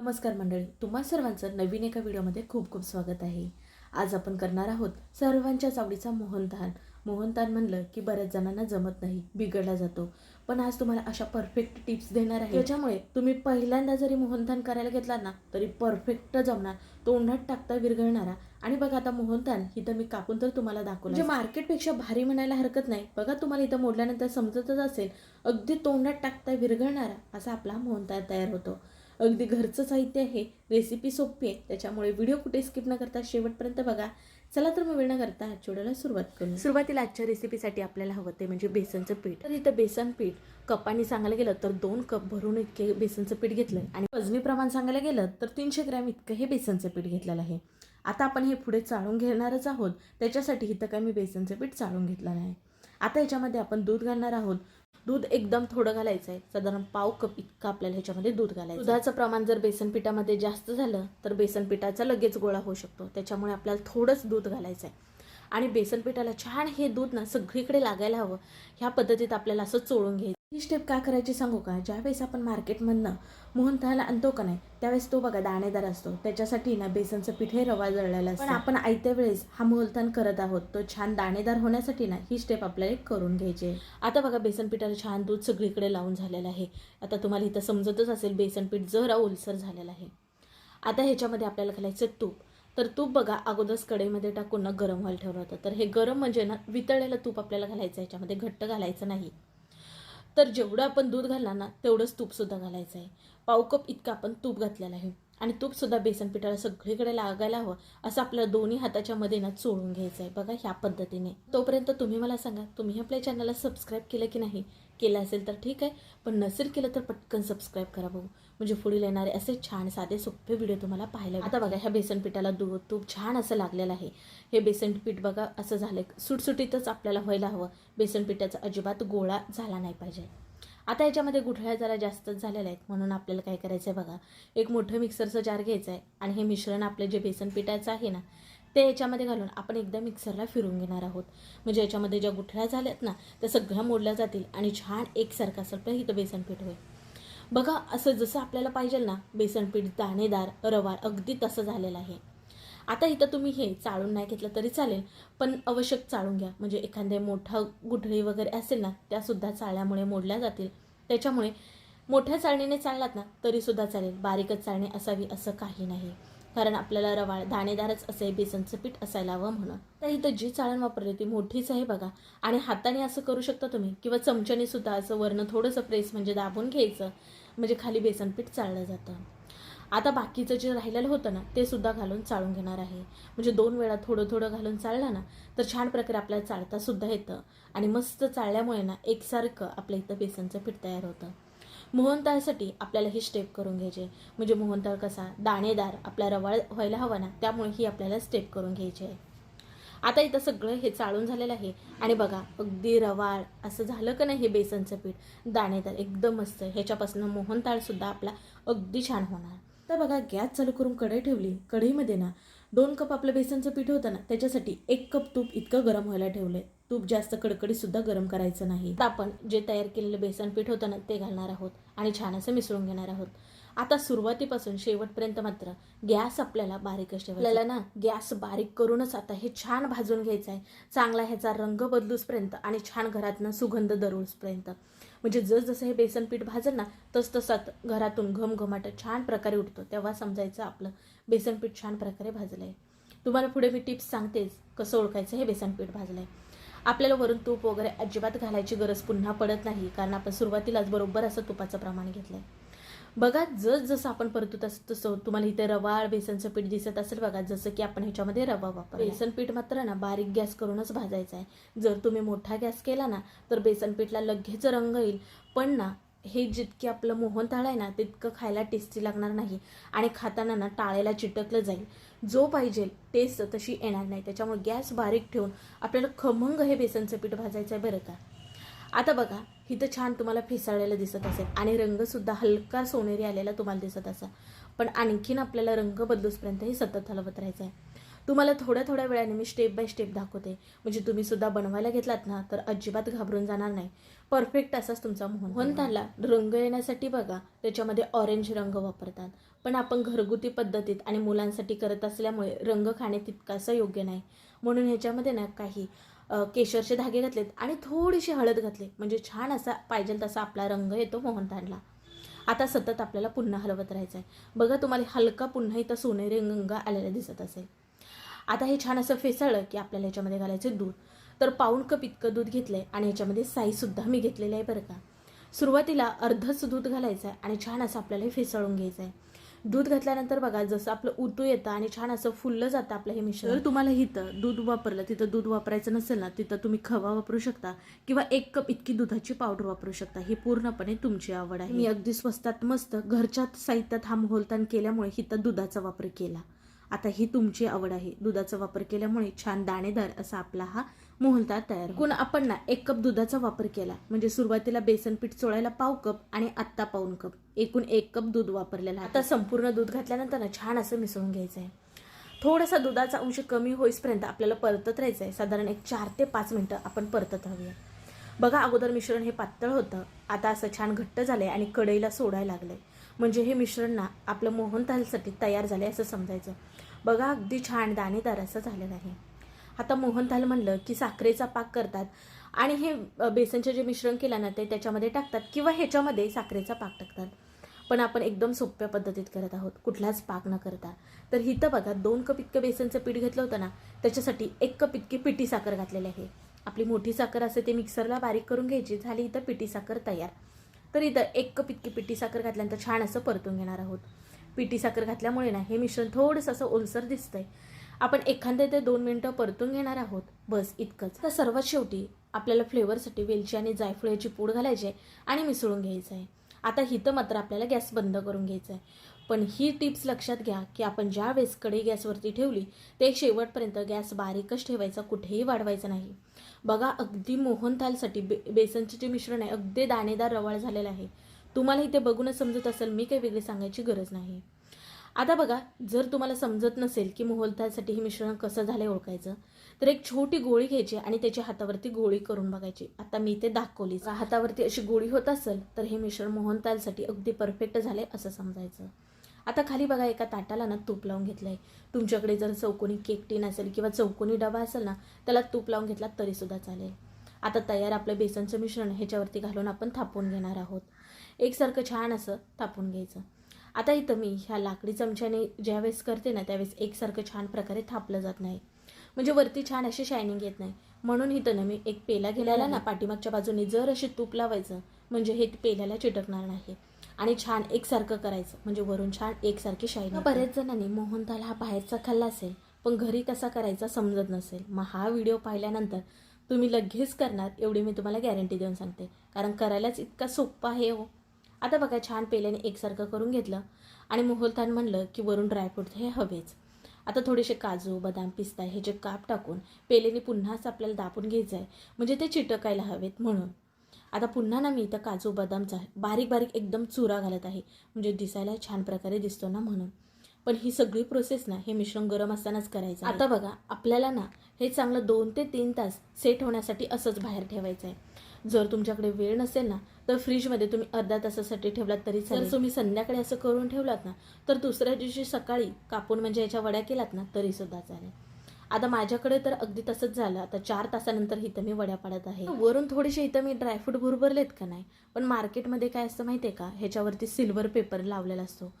नमस्कार मंडळी तुम्हा सर्वांचं नवीन एका व्हिडिओमध्ये खूप खूप स्वागत आहे. आज आपण करणार आहोत सर्वांच्याच आवडीचा मोहनथान मोहनतान म्हणलं की बऱ्याच जणांना जमत नाही बिघडला जातो. पण आज तुम्हाला अशा परफेक्ट टिप्स देणार आहे. त्याच्यामुळे तुम्ही पहिल्यांदा जरी मोहनथान करायला घेतला ना तरी परफेक्ट जमणार. तोंडात टाकता विरघळणारा. आणि बघा आता मोहनथान इथं मी कापून तर तुम्हाला दाखवलं. म्हणजे मार्केटपेक्षा भारी म्हणायला हरकत नाही. बघा तुम्हाला इथं मोडल्यानंतर समजतच असेल अगदी तोंडात टाकता विरघळणारा असा आपला मोहनतान तयार होतो. अगदी घरचं साहित्य आहे रेसिपी सोपी आहे त्याच्यामुळे व्हिडिओ कुठे स्किप न करता शेवटपर्यंत बघा. चला तर मग वेळ न करता आजच्या सुरुवात करू. सुरुवातीला आजच्या रेसिपीसाठी आपल्याला हवं ते म्हणजे बेसनचं पीठ. तर इथं बेसन पीठ कपाने सांगायला गेलं तर दोन कप भरून इतके बेसनचं पीठ घेतलं आणि वजनी प्रमाण सांगायला गेलं तर तीनशे ग्रॅम इतकं हे बेसनचं पीठ घेतलेलं आहे. आता आपण हे पुढे चाळून घेणारच आहोत त्याच्यासाठी इथं काय मी बेसनचं पीठ चाळून घेतलं नाही आता याच्यामध्ये आपण दूध घालणार आहोत दूध एकदम थोडं घालायचं आहे साधारण पाव कप इतकं आपल्याला ह्याच्यामध्ये दूध घालायचं दुधाचं प्रमाण जर बेसन पिठामध्ये जास्त झालं तर बेसन पिठाचा लगेच गोळा होऊ शकतो. त्याच्यामुळे आपल्याला थोडंच दूध घालायचं आहे आणि बेसन पिठाला छान हे दूध ना सगळीकडे लागायला हवं. ह्या पद्धतीत आपल्याला असं चोळून घ्यायचं. ही स्टेप काय करायची सांगू का? ज्यावेळेस आपण मार्केटमधनं मोहनथाला आणतो का नाही त्यावेळेस तो बघा दाणेदार असतो. त्याच्यासाठी ना बेसनचं पीठ हे रवा जळलेला असतो. पण आपण आयत्या वेळेस हा मोहनथान करत आहोत. तो छान दाणेदार होण्यासाठी ना ही स्टेप आपल्याला करून घ्यायची. आता बघा बेसन पिठाला छान दूध सगळीकडे लावून झालेलं आहे. आता तुम्हाला इथं समजतच असेल बेसन पीठ जरा ओलसर झालेलं आहे. आता ह्याच्यामध्ये आपल्याला घालायचं तूप. तर तूप बघा अगोदरच कढईमध्ये टाकून ना गरम व्हायला ठेवलं होतं. तर हे गरम म्हणजे ना वितळलेलं तूप आपल्याला घालायचं ह्याच्यामध्ये घट्ट घालायचं नाही. तर जेवढं आपण दूध घालणार ना तेवढंच तूपसुद्धा घालायचं आहे. पाव कप इतकं आपण तूप घातलेलं आहे. आणि तूपसुद्धा बेसन पिठाला सगळीकडे लागायला हवं असं आपल्याला दोन्ही हाताच्या मध्ये ना चोळून घ्यायचं आहे. बघा ह्या पद्धतीने. तोपर्यंत तुम्ही मला सांगा तुम्ही आपल्या चॅनलला सबस्क्राईब केलं की नाही? केलं असेल तर ठीक आहे पण नसेल केलं तर पटकन सबस्क्राईब करा बघू. म्हणजे पुढील येणारे असे छान साधे सोपे व्हिडिओ तुम्हाला पाहायला आता बघा ह्या बेसन पिठाला दूध तूप छान असं लागलेलं आहे. हे बेसन पीठ बघा असं झालं. सुटसुटीतच आपल्याला व्हायला हवं. बेसन पिठाचा अजिबात गोळा झाला नाही पाहिजे. आता याच्यामध्ये गुठळ्या जरा जास्तच झालेल्या आहेत म्हणून आपल्याला काय करायचं आहे बघा. एक मोठं मिक्सरचं जार घ्यायचं आहे आणि हे मिश्रण आपलं जे बेसन पिठाचं आहे ना ते याच्यामध्ये घालून आपण एकदा मिक्सरला फिरून घेणार आहोत. म्हणजे याच्यामध्ये ज्या गुठळ्या झाल्यात ना त्या सगळ्या मोडल्या जातील आणि छान एकसारखं असं इथं बेसन पीठ होईल. बघा असं जसं आपल्याला पाहिजे ना बेसनपीठ दाणेदार रवार अगदी तसं झालेलं आहे. आता इथं तुम्ही हे चाळून नाही घेतलं तरी चालेल पण आवश्यक चाळून घ्या. म्हणजे एखादे मोठा गुठळी वगैरे असेल ना त्यासुद्धा चाळल्यामुळे मोडल्या जातील. त्याच्यामुळे मोठ्या चाळणीने चाललात ना तरीसुद्धा चालेल. बारीकच चाळणी असावी असं काही नाही. कारण आपल्याला रवाळ दाणेदारच असे बेसनचं पीठ असायला हवं म्हणून. तर इथं जी चाळण वापरली ती मोठीच आहे बघा. आणि हाताने असं करू शकता तुम्ही. किंवा चमच्याने सुद्धा असं वरनं थोडंसं प्रेस म्हणजे दाबून घ्यायचं. म्हणजे खाली बेसन पीठ चाळलं जातं. आता बाकीचं जे राहिलेलं होतं ना ते सुद्धा घालून चाळून घेणार आहे. म्हणजे दोन वेळा थोडं थोडं घालून चाळलं ना तर छान प्रकारे आपल्याला चाळता सुद्धा येतं. आणि मस्त चाळल्यामुळे ना एकसारखं आपल्या इथं बेसनचं पीठ तयार होतं. मोहनताळसाठी आपल्याला ही स्टेप करून घ्यायची. म्हणजे मोहनताळ कसा दाणेदार आपला रवाळ व्हायला हवा ना त्यामुळे ही आपल्याला स्टेप करून घ्यायची आहे. आता इथं सगळं हे चाळून झालेलं आहे. आणि बघा अगदी रवाळ असं झालं का नाही हे बेसनचं पीठ? दाणेदार एकदम मस्त ह्याच्यापासून मोहनताळसुद्धा आपला अगदी छान होणार. तर बघा गॅस चालू करून कढई ठेवली. कढईमध्ये ना दोन कप आपलं बेसनचं पीठ होतं ना त्याच्यासाठी एक कप तूप इतकं गरम व्हायला ठेवलंय. तूप जास्त कडकडीत सुद्धा गरम करायचं नाही. आपण जे तयार केलेलं बेसन पीठ होतं ना ते घालणार आहोत. आणि छान असं मिसळून घेणार आहोत. आता सुरुवातीपासून शेवटपर्यंत मात्र गॅस आपल्याला बारीक ठेवायचा. आपल्याला ना गॅस बारीक करूनच आता हे छान भाजून घ्यायचं आहे चांगला ह्याचा रंग बदलूसपर्यंत आणि छान घरातनं सुगंध दरवूसपर्यंत. म्हणजे जसं हे बेसन पीठ भाजल ना तस तसात घरातून घमघमाट छान प्रकारे उठतो. तेव्हा समजायचं आपलं बेसन पीठ छान प्रकारे भाजलं आहे तुम्हाला पुढे मी टिप्स सांगतेच कसं ओळखायचं हे बेसन पीठ भाजलं आहे आपल्याला वरून तूप वगैरे अजिबात घालायची गरज पुन्हा पडत नाही कारण आपण सुरुवातीलाच बरोबर असं तुपाचं प्रमाण घेतलं आहे बघा जस जसं आपण परतूत तसं तसं तुम्हाला इथे रवाळ बेसनचं पीठ दिसत असेल बघा जसं की आपण ह्याच्यामध्ये रवा वापर बेसन पीठ मात्र ना बारीक गॅस करूनच भाजायचं आहे. जर तुम्ही मोठा गॅस केला ना तर बेसन पीठला लगेच रंग येईल. पण ना हे जितके आपलं मोहनताळ आहे ना तितकं खायला टेस्टी लागणार नाही. आणि खाताना ना टाळेला चिटकलं जाईल. जो पाहिजे टेस्ट तशी येणार नाही. त्याच्यामुळे गॅस बारीक ठेवून आपल्याला खमंग हे बेसनचं पीठ भाजायचं आहे बरं का? आता बघा इथं छान तुम्हाला फिसाळलेलं दिसत असेल. आणि रंगसुद्धा हलका सोनेरी आलेला तुम्हाला दिसत असा पण आणखीन आपल्याला रंग बदलूसपर्यंत हे सतत हलवत राहायचं आहे तुम्हाला थोड्या थोड्या वेळाने मी स्टेप बाय स्टेप दाखवते. म्हणजे तुम्ही सुद्धा बनवायला घेतलात ना तर अजिबात घाबरून जाणार नाही. परफेक्ट असाच तुमचा मोहन. मोहनताला रंग येण्यासाठी बघा त्याच्यामध्ये ऑरेंज रंग वापरतात. पण आपण घरगुती पद्धतीत आणि मुलांसाठी करत असल्यामुळे रंग खाणे तितकासं योग्य नाही. म्हणून ह्याच्यामध्ये ना काही केशरचे धागे घातलेत आणि थोडीशी हळद घातली. म्हणजे छान असा पाहिजे तसा आपला रंग येतो मोहनतांडला आता सतत आपल्याला पुन्हा हलवत राहायचं आहे बघा तुम्हाला हलका पुन्हा इथं सोनेरी रंग आलेला दिसत असेल. आता हे छान असं फेसाळलं की आपल्याला ह्याच्यामध्ये घालायचं दूध. तर पाऊण कप इतकं दूध घेतलं आहे आणि ह्याच्यामध्ये साईसुद्धा मी घेतलेली आहे बरं का. सुरुवातीला अर्धच दूध घालायचं आहे आणि छान असं आपल्याला हे फेसाळून घ्यायचं आहे दूध घातल्यानंतर बघा जसं आपलं उतू येतं आणि छान असं फुललं जातं आपलं हे मिश्रण. जर तुम्हाला इथं दूध वापरलं तिथं दूध वापरायचं नसेल ना तिथं तुम्ही खवा वापरू शकता किंवा एक कप इतकी दुधाची पावडर वापरू शकता. ही पूर्णपणे तुमची आवड आहे. मी अगदी स्वस्तात मस्त घरच्या साहित्यात हा मोहलतान केल्यामुळे इथं दुधाचा वापर केला. आता ही तुमची आवड आहे. दुधाचा वापर केल्यामुळे छान दाणेदार असा आपला हा मोहलतार तयार कोण आपण ना एक कप दुधाचा वापर केला. म्हणजे सुरुवातीला बेसन पीठ चोळायला पाव कप आणि आत्ता पाऊन कप. एकूण एक कप दूध वापरलेलं आहे. आता संपूर्ण दूध घातल्यानंतर ना छान असं मिसळून घ्यायचं आहे थोडासा दुधाचा अंश कमी होईपर्यंत आपल्याला परतत राहायचं आहे साधारण एक चार ते पाच मिनटं आपण परतत राहूया. बघा अगोदर मिश्रण हे पातळ होतं. आता असं छान घट्ट झालंय आणि कढईला सोडायला लागलंय. म्हणजे हे मिश्रण ना आपलं मोहनथालसाठी तयार झाले असं समजायचं. बघा अगदी छान दाणेदार असं झालेलं आहे. आता मोहनथाल म्हणलं की साखरेचा पाक करतात आणि हे बेसनचे जे मिश्रण केलं ना ते त्याच्यामध्ये टाकतात किंवा ह्याच्यामध्ये साखरेचा पाक टाकतात. पण आपण एकदम सोप्या पद्धतीत करत आहोत कुठलाच पाक न करता. तर इथं बघा दोन कप इतकं बेसनचं पीठ घेतलं होतं ना त्याच्यासाठी एक कप इतकी पिठी साखर घातलेली आहे. आपली मोठी साखर असते ते मिक्सरला बारीक करून घ्यायची झाली इथं पिठी साखर तयार. तर इथं एक कप इतकी पिठी साखर घातल्यानंतर छान असं परतून घेणार आहोत. पिठी साखर घातल्यामुळे ना हे मिश्रण थोडंसं असं ओलसर दिसतंय. आपण एखाद्या ते दोन मिनटं परतून घेणार आहोत. बस इतकंच. तर सर्वात शेवटी आपल्याला फ्लेवरसाठी वेलची आणि जायफळाची पूड घालायची आहे आणि मिसळून घ्यायचं आहे. आता हिथं मात्र आपल्याला गॅस बंद करून घ्यायचा आहे. पण ही टिप्स लक्षात घ्या की आपण ज्या वेळेस कढई गॅसवरती ठेवली ते शेवटपर्यंत गॅस बारीकच ठेवायचा कुठेही वाढवायचा नाही. बघा अगदी मोहनथालसाठी बे बेसनचे जे मिश्रण आहे अगदी दाणेदार रवाळ झालेलं आहे. तुम्हाला इथे बघूनच समजत असेल मी काही वेगळी सांगायची गरज नाही. आता बघा जर तुम्हाला समजत नसेल की मोहलतासाठी हे मिश्रण कसं झालं ओळखायचं तर एक छोटी गोळी घ्यायची आणि त्याच्या हातावरती गोळी करून बघायची. आता मी ते दाखवली. हातावरती अशी गोळी होत असेल तर हे मिश्रण मोहनतालसाठी अगदी परफेक्ट झाले असं समजायचं. आता खाली बघा एका ताटाला ना तूप लावून घेतलंय. तुमच्याकडे जर चौकोनी केक टीन असेल किंवा चौकोनी डबा असेल ना त्याला तूप लावून घेतला तरी सुद्धा चालेल. आता तयार आपलं बेसनचं मिश्रण ह्याच्यावरती घालून आपण थापून घेणार आहोत. एकसारखं छान असं थापून घ्यायचं. आता इथं मी ह्या लाकडी चमच्याने ज्यावेळेस करते ना त्यावेळेस एकसारखं छान प्रकारे थापलं जात नाही. म्हणजे वरती छान अशी शायनिंग येत नाही. म्हणून इथं ना मी एक पेला गेलेला ना पाठीमागच्या बाजूने जर अशी तूप लावायचं म्हणजे हे पेल्याला चिटकणार नाही. आणि छान एकसारखं करायचं म्हणजे वरून छान एकसारखी शाईन बरेच जणांनी मोहनताल हा बाहेरचा खाल्ला असेल पण घरी कसा करायचा समजत नसेल. मग हा व्हिडिओ पाहिल्यानंतर तुम्ही लगेच करणार एवढी मी तुम्हाला गॅरंटी देऊन सांगते. कारण करायलाच इतका सोप्पा आहे हो. आता बघा छान पेल्याने एकसारखं करून घेतलं आणि मोहलतान म्हणलं की वरून ड्रायफ्रूट हे हवेच. आता थोडेसे काजू बदाम पिस्ता हे जे काप टाकून पेलेने पुन्हाच आपल्याला दाबून घ्यायचं आहे म्हणजे ते चिटकायला हवेत म्हणून. आता पुन्हा ना मी इथं काजू बदामचा बारीक बारीक एकदम चुरा घालत आहे म्हणजे दिसायला छान प्रकारे दिसतो ना म्हणून. पण ही सगळी प्रोसेस ना हे मिश्रण गरम असतानाच करायचं आता बघा आपल्याला ना हे चांगलं दोन ते तीन तास सेट होण्यासाठी असंच बाहेर ठेवायचं आहे जर तुमच्याकडे वेळ नसेल ना तर फ्रीजमध्ये तुम्ही अर्ध्या तासासाठी ठेवलात तरी जर तुम्ही संध्याकाळी असं करून ठेवलात ना तर दुसऱ्या दिवशी सकाळी कापून म्हणजे याच्या वड्या केलात ना तरी सुद्धा चालेल. आता माझ्याकडे तर अगदी तसंच झालं. आता चार तासानंतर इथं मी वड्या पाडत आहे. वरून थोडेसे इथं मी ड्रायफ्रूट भरभरलेत का नाही? पण मार्केटमध्ये काय असतं माहिती आहे का? ह्याच्यावरती सिल्वर पेपर लावलेला असतो.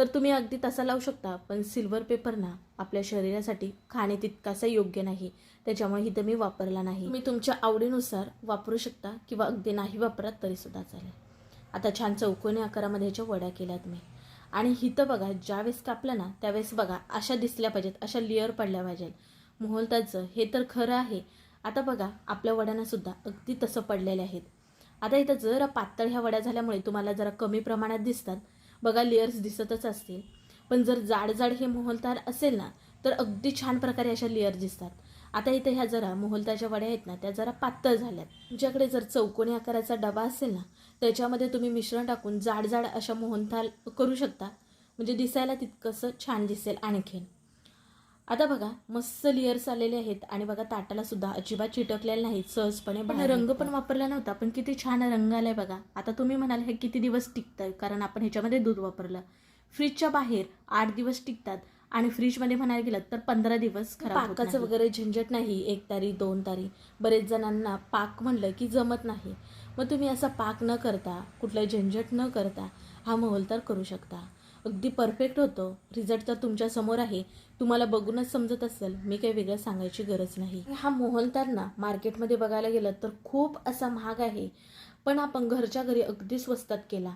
तर तुम्ही अगदी तसा लावू शकता पण सिल्वर पेपर ना आपल्या शरीरासाठी खाणे तितकासा योग्य नाही. त्याच्यामुळे इथं मी वापरला नाही. तुम्ही तुमच्या आवडीनुसार वापरू शकता किंवा अगदी नाही वापरात तरी सुद्धा चालेल. आता छान चौकोनी आकारामध्ये ह्याच्या वड्या केल्यात मी. आणि हिथं बघा ज्यावेळेस कापलं ना त्यावेळेस बघा अशा दिसल्या पाहिजेत अशा लेअर पडल्या पाहिजेत. मोहलताचं हे तर खरं आहे. आता बघा आपल्या वड्यांनासुद्धा अगदी तसं पडलेले आहेत. आता इथं जरा पातळ ह्या वड्या झाल्यामुळे तुम्हाला जरा कमी प्रमाणात दिसतात. बघा लेयर्स दिसतच असतील. पण जर जाड जाड हे मोहलतार असेल ना तर अगदी छान प्रकारे अशा लेअर दिसतात. आता इथे ह्या जरा मोहलताच्या वड्या आहेत ना त्या जरा पातळ झाल्यात. तुमच्याकडे जर चौकोनी आकाराचा डबा असेल ना त्याच्यामध्ये तुम्ही मिश्रण टाकून जाड जाड अशा मोहनथाल करू शकता. म्हणजे दिसायला तितकंसं छान दिसेल आणखीन. आता बघा मस्त लेयर्स आलेले आहेत आणि बघा ताटाला सुद्धा अजिबात चिटकलेले नाहीत सहजपणे पण रंग पण वापरला नव्हता पण किती छान रंग आलाय बघा. आता तुम्ही म्हणाल हे किती दिवस टिकतंय? कारण आपण ह्याच्यामध्ये दूध वापरलं. फ्रीजच्या बाहेर आठ दिवस टिकतात आणि फ्रीजमध्ये म्हणायला गेलं तर पंधरा दिवस पाकाचं वगैरे झंझट नाही एक तारी दोन तारी बरेच जणांना पाक म्हणलं की जमत नाही. मग तुम्ही असा पाक न करता कुठलं झंझट न करता हा मोहलतार करू शकता. अगदी परफेक्ट होतो. रिझल्ट तर तुमच्यासमोर आहे. तुम्हाला बघूनच समजत असेल. मी काही वेगळं सांगायची गरज नाही. हा मोहनतारना मार्केटमध्ये बघायला गेलं तर खूप असा महाग आहे. पण आपण घरच्या घरी अगदी स्वस्तात केला.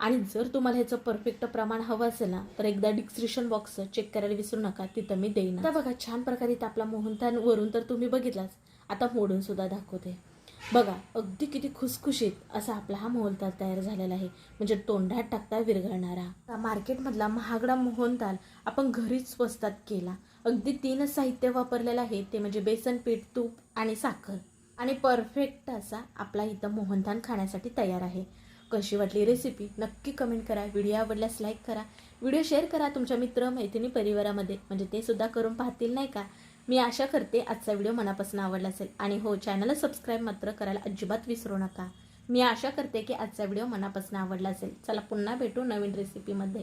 आणि जर तुम्हाला ह्याचं परफेक्ट प्रमाण हवं असेल ना तर एकदा डिस्क्रिप्शन बॉक्स चेक करायला विसरू नका. तिथं मी देईन. आता बघा छान प्रकारे आपला मोहनतान वरून तर तुम्ही बघितलाच. आता मोडून सुद्धा दाखवते. बघा अगदी किती खुसखुशीत असा आपला हा मोहनताल तयार झालेला आहे. म्हणजे तोंडात टाकता विरघळणारा. मार्केटमधला महागडा मोहनताल आपण घरीच स्वस्तात केला. अगदी तीनच साहित्य वापरलेलं आहे ते म्हणजे बेसन पीठ तूप आणि साखर. आणि परफेक्ट असा आपला इथं मोहनताल खाण्यासाठी तयार आहे. कशी वाटली रेसिपी नक्की कमेंट करा. व्हिडिओ आवडल्यास लाईक करा. व्हिडिओ शेअर करा तुमच्या मित्र मैत्रिणी परिवारामध्ये. म्हणजे ते सुद्धा करून पाहतील नाही का? मी आशा करते आजचा व्हिडिओ मनापासून आवडला असेल. आणि हो चॅनलला सबस्क्राईब मात्र करायला अजिबात विसरू नका. मी आशा करते की आजचा व्हिडिओ मनापासून आवडला असेल. चला पुन्हा भेटू नवीन रेसिपीमध्ये